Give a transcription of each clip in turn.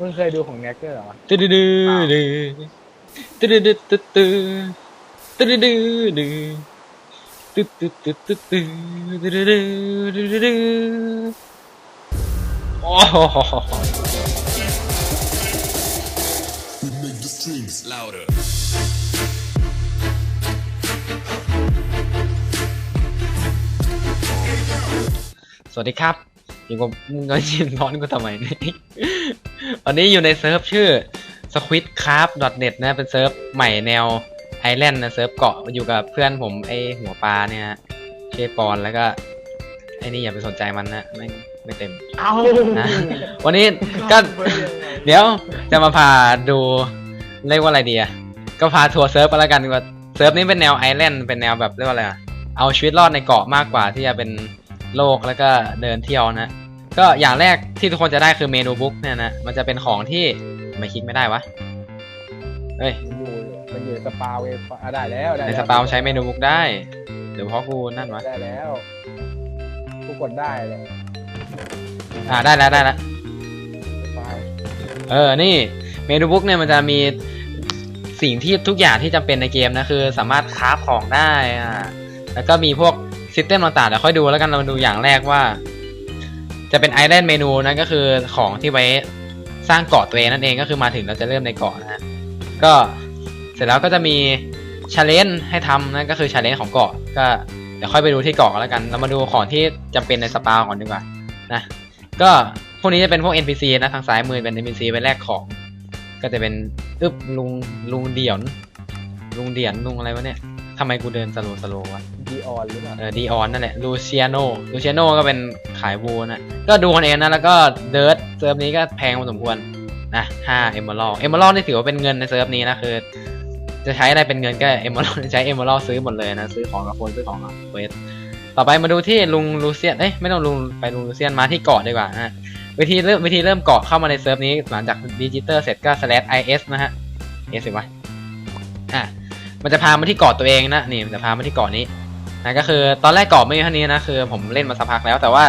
มึงเคยดูของแน็กด้วยเหรอตึ๊ดดื้อดื้อตึ๊ดดื้อดื้อตึ๊ดตึ๊ดตึ๊ดดื้อดื้อดื้อตึ๊ดตึ๊ดตึ๊ดตึ๊ดตึ๊ดตึ๊ดดื้อดื้อดื้อดื้อโอ้โห make the streams louder. สวัสดีครับ อยู่กับมึงน้อยชินร้อนกูทำไมเนี่ยวันนี้อยู่ในเซิร์ฟชื่อ squidcraft.net นะ เป็นเซิร์ฟใหม่แนวไอแลนด์นะเซิร์ฟเกาะอยู่กับเพื่อนผมไอหัวปลาเนี่ยชื่อปอนแล้วก็ไอนี่อย่าไปสนใจมันนะไม่งไม่เต็มเอ้านะวันนี้ก็เดี๋ยวจะมาพาดูเรียกว่าอะไรดีอะก็พาทัวร์เซิร์ฟไปแล้วกันดีกว่าเซิร์ฟนี้เป็นแนวไอแลนด์เป็นแนวแบบเรียกว่าอะไรอะเอาชีวิตรอดในเกาะมากกว่าที่จะเป็นโลกแล้วก็เดินเที่ยวนะ ก็อย่างแรกที่ทุกคนจะได้คือเมนูบุ๊กเนี่ยนะมันจะเป็นของที่ทำไมคลิกไม่ได้วะเฮ้ยมันอยู่มันอยู่ในสปาเวฟอะได้แล้วได้ในแล้วสปาวใช้เมนูบุ๊กได้เดี๋ยวเพราะกูนั่นวะได้แล้วกูกดได้เลยอ่าได้แล้วได้แล้วสปาเออนี่เมนูบุ๊กเนี่ยมันจะมีสิ่งที่ทุกอย่างที่จำเป็นในเกมนะคือสามารถคราฟของได้อ่าแล้วก็มีพวกซิสเต็มต่างๆเดี๋ยวค่อยดูแล้วกันเรามาดูอย่างแรกว่า จะเป็นไอแลนด์เมนูนั่นก็คือของที่ไว้สร้างเกาะตัวเองนั่นเองก็คือมาถึงเราจะเริ่มในเกาะนะฮะก็เสร็จแล้วก็จะมีชาเลนจ์ให้ทำนั่นก็คือชาเลนจ์ของเกาะก็เดี๋ยวค่อยไปดูที่เกาะแล้วกัน เรามาดูของที่จำเป็นในสปาก่อนดีกว่านะก็พวกนี้จะเป็นพวก NPC นะทางซ้ายมือเป็น NPC ไปแลกของ ก็จะเป็นอึบลุงลุงเดี่ยนลุงเดี่ยนลุงอะไรวะเนี่ยทำไมกูเดินสโลว์สโลว์วะ ดีออนหรือเปล่าเออดีออนนั่นแหละลูเซียโนลูเซียโนก็เป็นขายวูนะก็ดูกันเองนะแล้วก็เดิร์ดเซิร์ฟนี้ก็แพงพอสมควรนะห้าเอมเบอร์เอมเบอร์นี่ถือว่าเป็นเงินในเซิร์ฟนี้นะคือ จะใช้อะไรเป็นเงินก็เอมเบอร์ใช้เอมเบอร์ซื้อหมดเลยนะซื้อของกับคนซื้อของกับเวสต่อไปมาดูที่ลุงลูเซียนเอ้ยไม่ต้องลุงไปลุงลูเซียนมาที่เกาะดีกว่านะวิธีเริ่มวิธีเริ่มเกาะเข้ามาในเซิร์ฟนี้หลังจากดิจิเตอร์เสร็จก็ slash is นะฮะ s สิวะอะมันจะพามาที่เกาะตัวเองนะนี่มันจะพามาที่เกาะนี้ นะก็คือตอนแรกเกาะไม่มีเท่านี้นะคือผมเล่นมาสักพักแล้วแต่ว่า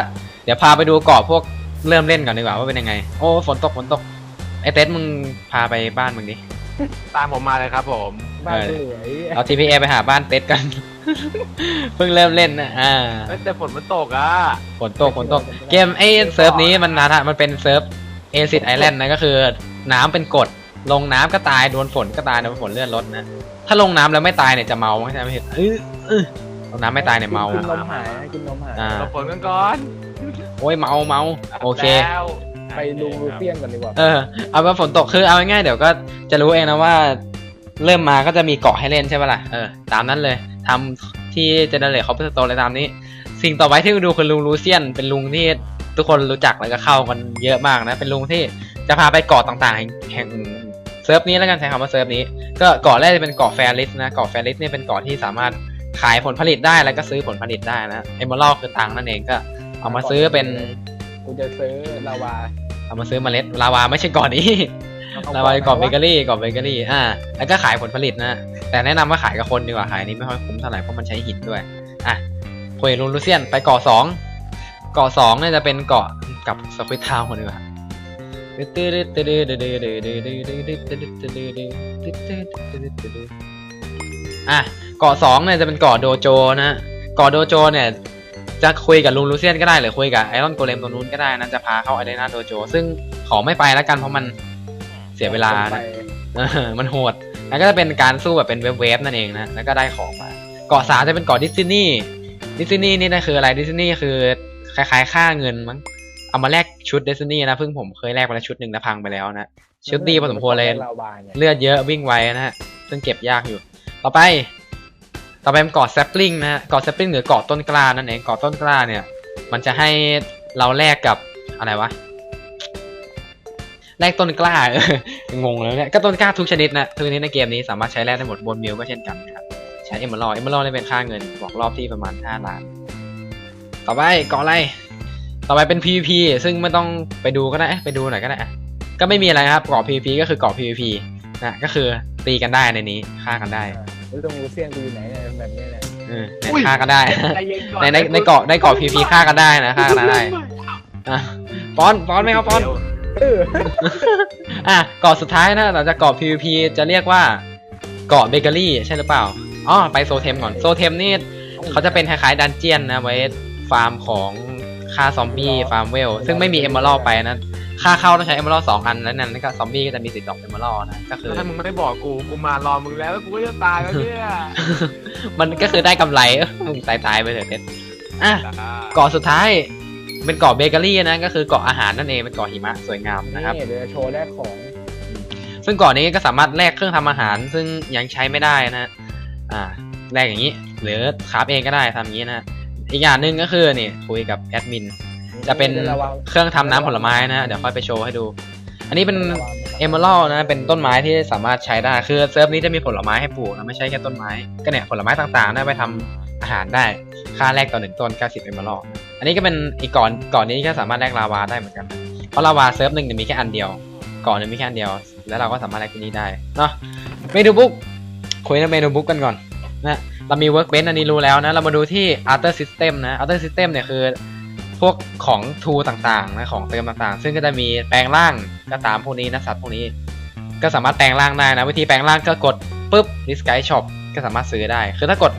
เดี๋ยวพาไปดูเกาะพวกเริ่มเล่นก่อนดีกว่าว่าเป็นยังไง โอ้ฝนตกฝนตกไอเต็ดมึงพาไปบ้านมึงดิตามผมมาเลยครับผมบ้านกูเหลือยเอา TPA ไปหาบ้านเต็ดกัน เพิ่งเริ่มเล่นนะอ่าเอ้ยแต่ฝนมันตกอะฝนตกฝนตก เกมไอเซิร์ฟนี้มันนะมันเป็นเซิร์ฟเอซิดไอแลนด์นะก็คือ น้ำเป็นกรดลงน้ำก็ตายโดนฝนก็ตายโดนฝนเลื่อนรถนะ ถ้าลงน้ำแล้วไม่ตายเนี่ยจะเมาไม่ใช่ไม่ใช่เออเออลง น้ำไม่ตายเนี่ยเมา กินนมหายนะกินนมหาย อ่า หลบฝนกันก่อนโอ้ยเมาเมาโอเค แล้วไปดูลูเซียนก่อนดีกว่าเออ เอาว่าฝนตกคือเอาง่ายๆเดี๋ยวก็จะรู้เองนะว่า เริ่มมาก็จะมีเกาะให้เล่นใช่ปะล่ะ เออ ตามนั้นเลยทำที่เจเนเรตคอมพิวเตอร์เลยตามนี้ สิ่งต่อไปที่ดูคือลุงลูเซียน เป็นลุงที่ทุกคนรู้จักแล้วก็เข้ากันเยอะมากนะ เป็นลุงที่จะพาไปเกาะต่างๆ แห่งแห่งเซิร์ฟนี้แล้วกันใช้คำว่าเซิร์ฟนี้ ก็เกาะแรกจะเป็นเกาะแฟริสนะ เกาะแฟริสเนี่ยเป็นเกาะที่สามารถ ขายผลผลิตได้แล้วก็ซื้อผลผลิตได้นะเอมเบอร์คือตังค์นั่นเองก็ เอามาซื้อเป็นกูจะซื้อลาวา เอามาซื้อเมล็ดลาวาไม่ใช่เกาะนี้ลาวาเป็นเกาะเบเกอรี่เกาะเบเกอรี่อ่าแล้วก็ขายผลผลิตนะแต่แนะนำว่าขายกับคนดีกว่าขายนี้ไม่ค่อยคุ้มเท่าไหร่เพราะมันใช้หินด้วยอะคุยลูลูเซียนไปเกาะสองเกาะสองเนี่ยจะเป็นเกาะกับสควิตทาวน์ดีกว่าอะ เกาะสองเนี่ยจะเป็นเกาะโดโจนะเกาะโดโจเนี่ยจะคุยกับลุงลูเซียนก็ได้หรือคุยกับไอรอนโกเลมตัวนู้นก็ได้นะจะพาเข้าไอเดนาโดโจ ซึ่งขอไม่ไปแล้วกันเพราะมันเสียเวลาไปนะเออมันโหด แล้วก็จะเป็นการสู้แบบเป็นเวฟเวฟนั่นเองนะ แล้วก็ได้ของมา เกาะสามจะเป็นเกาะดิสนีย์ดิสนีย์นี่นะคืออะไรดิสนีย์คือคล้ายๆ ค่าเงินมั้ง เอามาแลกชุดดิสนีย์นะเพิ่งผมเคยแลกไปแล้วชุดหนึ่งนะพังไปแล้วนะ ชุดดีพอสมควรเลยลาวาเนี่ยเลือดเยอะวิ่งไวนะฮะ ซึ่งเก็บยากอยู่ ต่อไป ต่อไปเป็นเกาะแซปลิงนะฮะเกาะแซปลิงหรือเกาะต้นกล้านั่นเองเกาะต้นกล้าเนี่ย มันจะให้เราแลกกับอะไรวะแลกต้นกล้างงแล้วเนี่ยก็ต้นกล้าทุกชนิดนะทุกชนิดในเกมนี้สามารถใช้แลกได้หมดบนมิลก็เช่นกันครับใช้เอมเมอร์เอเมอร์เนี่ยเป็นค่าเงินบอกรอบที่ประมาณ 5 ล้าน ต่อไปเกาะอะไร ต่อไปเป็น PVP ซึ่งไม่ต้องไปดูก็ได้ไปดูหน่อยก็ได้ก็ไม่มีอะไรครับเกาะ PVP ก็คือเกาะ PVP นะก็คือตีกันได้ในนี้ฆ่ากันได้ แล้วตรงลูเซียนกูอยู่ไหนเนี่ยแบบเนี้ยเนี่ยเออเนี่ยฆ่ากันได้ ใจเย็นก่อนในในในเกาะในเกาะ PVP ฆ่ากันได้นะฆ่ากันได้อะป้อนป้อนไม่เอาป้อนเดี๋ยวเอออะเกาะสุดท้ายนะหลังจากเกาะ PVP จะเรียกว่าเกาะเบเกอรี่ใช่หรือเปล่าอ๋อไปโซเทมก่อนโซเทมนี่เขาจะเป็นคล้ายๆดันเจียนนะไว้ฟาร์มของฆ่าซอมบี้ฟาร์มเวล ซึ่งไม่มีเอมเมอรัลไปนะ ค่าเข้าต้องใช้เอมเมอรัลสองอันแล้วนั่นก็ซอมบี้ก็จะมีสิทธิ์ดอกเอมเมอรัลนะก็คือถ้ามึงไม่บอกกูกูมารอมึงแล้วแล้วกูก็จะตายแล้วเนี่ยมันก็คือได้กำไรเออมึงตายตายๆไปเถอะเพชรอะเกาะสุดท้ายเป็นเกาะเบเกอรี่นะก็คือเกาะอาหารนั่นเองเป็นเกาะหิมะสวยงามนะครับนี่เดี๋ยวจะโชว์แรกของ ซึ่งเก่อนนี้ก็สามารถแลกเครื่องทำอาหาร ซึ่งยังใช้ไม่ได้นะอ่าแลกอย่างนี้ หรือคราฟเองก็ได้ทำอย่างนี้นะอีกอย่างหนึ่งก็คือนี่คุยกับแอดมิน จะเป็นระวังเครื่องทำน้ำผลไม้นะ เดี๋ยวค่อยไปโชว์ให้ดู อันนี้เป็นเอเมอรัลนะ เป็นต้นไม้ที่สามารถใช้ได้ คือเซิร์ฟนี้จะมีผลไม้ให้ปลูกนะไม่ใช่แค่ต้นไม้ ก็เนี่ยผลไม้ต่างๆได้ไปทำอาหารได้ ค่าแรกต่อหนึ่งต้น 90 เอเมอรัลอันนี้ก็เป็นอีกก่อนก่อนนี้ก็สามารถแลกลาวาได้เหมือนกัน เพราะลาวาเซิร์ฟหนึ่งเนี่ยมีแค่อันเดียว ก่อนเนี่ยมีแค่อันเดียว แล้วเราก็สามารถแลกที่นี่ได้ เนาะเมนูบุ๊กคุยในเมนูบุ๊กกันก่อนนะเรามี workbench อันนี้รู้แล้วนะ เรามาดูที่ other system นะ other system เนี่ยคือ พวกของทูต่างๆนะของเติมต่างๆ ซึ่งก็จะมีแปลงร่างก็ตามพวกนี้นะสัตว์พวกนี้ ก็สามารถแปลงร่างได้นะ วิธีแปลงร่างก็กดปุ๊บ disguise shop ก็สามารถซื้อได้ คือถ้ากด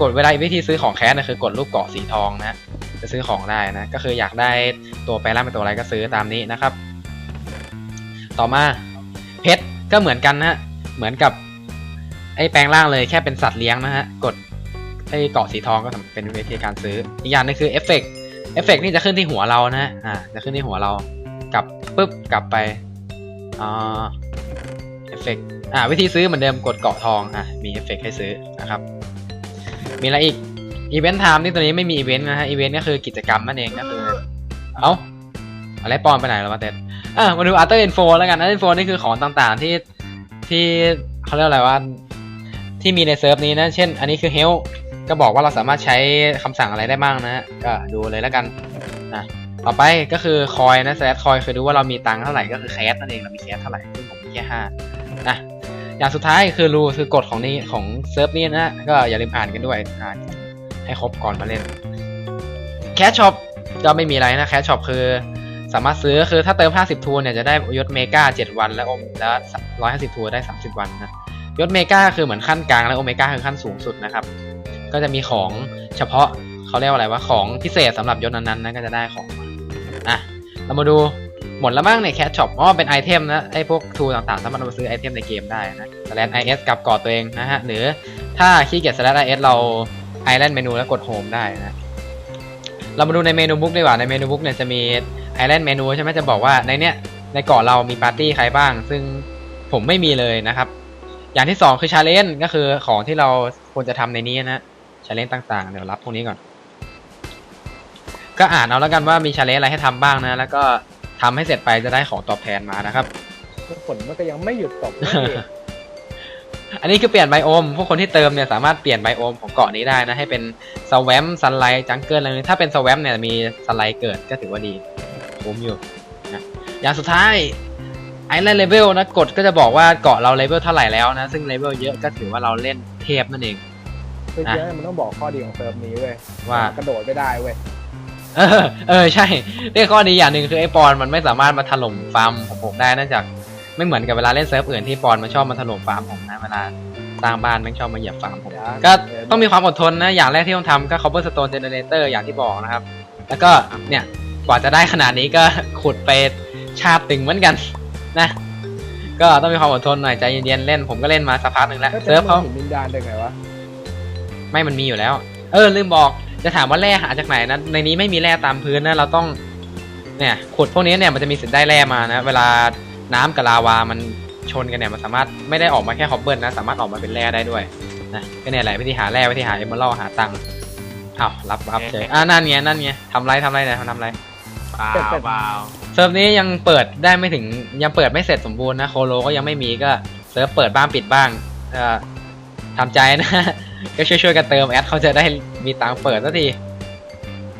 กดเวลาวิธีซื้อของแคสนะคือกดรูปเกาะสีทองนะจะซื้อของได้นะ ก็คืออยากได้ตัวแปลงร่างเป็นตัวอะไรก็ซื้อตามนี้นะครับ ต่อมาเพชรก็เหมือนกันนะเหมือนกับไอ้แปลงร่างเลยแค่เป็นสัตว์เลี้ยงนะฮะกดไอ้เกาะสีทองก็เป็นวิธีการซื้อ อีกอย่างนึงคือเอฟเฟกต์ อฟเฟกต์นี่จะขึ้นที่หัวเรานะฮะอ่า จะขึ้นที่หัวเรา กลับปุ๊บ กลับไปอ่าเอฟเฟกต์อ่า วิธีซื้อเหมือนเดิมกดเกาะทอง อะ มีเอฟเฟกต์ให้ซื้อนะครับ มีอะไรอีก อีเวนต์ไทม์นี่ตัวนี้ไม่มีอีเวนต์นะฮะ อีเวนต์ก็คือกิจกรรมนั่นเองก็คือ เอ้า อะไรปอมไปไหนแล้ววะเต็ดอะมาดู After Info แล้วกัน After Info นี่คือของต่างๆ ที่ ที่เขาเรียกอะไรว่า ที่มีในเซิร์ฟนี้นะ เช่น อันนี้คือ Help ก็บอกว่าเราสามารถใช้คำสั่งอะไรได้บ้างนะก็ดูเลยแล้วกันนะต่อไปก็คือคอยนะแซดคอยคือดูว่าเรามีตังค์เท่าไหร่ก็คือแคสนั่นเองเรามีแคสเท่าไหร่ซึ่งผมมีแค่ห้านะอย่างสุดท้ายคือรูคือกฎของนี้ของเซิร์ฟนี้นะก็อย่าลืมอ่านกันด้วยอ่านให้ครบก่อนมาเล่นแคสช็อปก็ไม่มีอะไรนะแคสช็อปคือสามารถซื้อคือถ้าเติม 50 ทูเนี่ยจะได้ยศเมกา7 วันและโอมและ150 ทูได้ 30 วันนะยศเมกาคือเหมือนขั้นกลางและโอเมกาคือขั้นสูงสุดนะครับ ก็จะมีของเฉพาะเขาเรียกว่าอะไรว่าของพิเศษสำหรับยศนั้นๆนะก็จะได้ของอะเรามาดูหมดแล้วมั้งในแคชช็อปอ๋อเป็นไอเทมนะไอพวกทูต่างๆสามารถมาซื้อไอเทมในเกมได้นะสแลนไอเอสกับกอดตัวเองนะฮะ หรือถ้าขี้เกียจสแลนไอเอสเราไอแลนด์เมนูแล้วกดโฮมได้นะเรามาดูในเมนูบุ๊กดีกว่าในเมนูบุ๊กเนี่ยจะมีไอแลนด์เมนูใช่ไหมจะบอกว่าในเนี้ยในเกาะเรามีปาร์ตี้ใครบ้าง ซึ่งผมไม่มีเลยนะครับ อย่างที่สองคือชาเลนจ์ก็คือของที่เราควรจะทำในนี้นะ ชาเลนจ์ต่างๆ เดี๋ยวรับพวกนี้ก่อน ก็อ่านเอาแล้วกันว่ามีชาเลนจ์อะไรให้ทำบ้างนะ แล้วก็ทำให้เสร็จไปจะได้ของตอบแทนมานะครับฝนมันก็ยังไม่หยุดตกนะพี่อันนี้คือเปลี่ยนไบโอม พวกคนที่เติมเนี่ยสามารถเปลี่ยนไบโอมของเกาะนี้ได้นะ ให้เป็นสแวมซันไลท์จังเกิลอะไรนี้ถ้าเป็นสแวมเนี่ยมีซันไลท์เกิดก็ถือว่าดีคุ้มอยู่นะอย่างสุดท้ายไอแลนด์เลเวลนะกดก็จะบอกว่าเกาะเราเลเวลเท่าไหร่แล้วนะ ซึ่งเลเวลเยอะก็ถือว่าเราเล่นเทพนั่นเอง คือเยอะมันต้องบอกข้อดีของเซิร์ฟนี้เว้ยว่ากระโดดไม่ได้เว้ยเออเออใช่เรียกข้อดีอย่างหนึ่งคือไอปอนมันไม่สามารถมาถล่มฟาร์มของผมได้เนื่องจากไม่เหมือนกับเวลาเล่นเซิร์ฟอื่นที่ปอนมันชอบมาถล่มฟาร์มผมนะเวลาสร้างบ้านมันชอบมาเหยียบฟาร์มผมก็ต้องมีความอดทนนะอย่างแรกที่ต้องทำก็ cobblestone generator อย่างที่บอกนะครับ แล้วก็เนี่ยกว่าจะได้ขนาดนี้ก็ขุดไปชาบตึงเหมือนกันนะ ก็ต้องมีความอดทนหน่อยใจเย็นๆเล่นผมก็เล่นมาสักพักหนึ่งแล้วก็เซิร์ฟเขาหินดินดานได้ไงวะ ไม่มันมีอยู่แล้ว เออลืมบอกจะถามว่าแร่หาจากไหนนะในนี้ไม่มีแร่ตามพื้นนะเราต้องเนี่ยขุดพวกนี้เนี่ยมันจะมีสิทธิ์ได้แร่มานะ เวลาน้ำกับลาวามันชนกันเนี่ยมันสามารถไม่ได้ออกมาแค่คอบเบิลนะสามารถออกมาเป็นแร่ได้ด้วยนะก็เนี่ยแหละวิธีหาแร่วิธีหาเอมเมอรัลหาตังค์อ้าวรับรับเฉยอ่านั่นไงนั่นไงทำไรทำไรเนี่ยทำไรเปล่าเปล่าเซิร์ฟนี้ยังเปิดได้ไม่ถึงยังเปิดไม่เสร็จสมบูรณ์นะโคโลก็ยังไม่มีก็เซิร์ฟเปิดบ้างปิดบ้างเอ่อทำใจนะ ก็ช่วยๆกันเติมแอดเขาจะได้มีตังค์เปิดสักที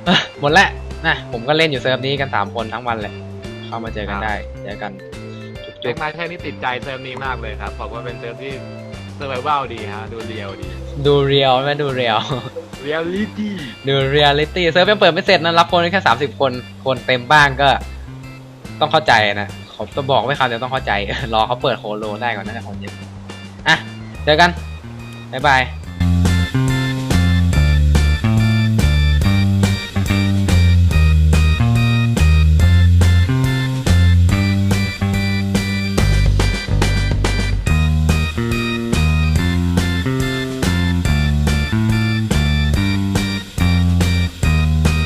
เอ้อหมดแล้วนะผมก็เล่นอยู่เซิร์ฟนี้กันสามคนทั้งวันเลยเข้ามาเจอกันได้เจอกันจุเจ๊๊กบนายแค่นี้ติดใจเซิร์ฟนี้มากเลยครับบอกว่าเป็นเซิร์ฟที่เซอร์ไวเวลดีฮะดูเรียวดีๆดูเรียลไม่ดูเรียลเรียลลิตี้ดูเรียลิตี้เซิร์ฟยังเปิดไม่เสร็จนะรับคนได้แค่สามสิบคนคนเต็มบ้างก็ ต้องเข้าใจนะเขาต้องบอกไว้คำเดียวต้องเข้าใจ รอเขาเปิดโคโลได้ก่อนน่าจะคนเยอะอะเจอกัน บ๊ายบาย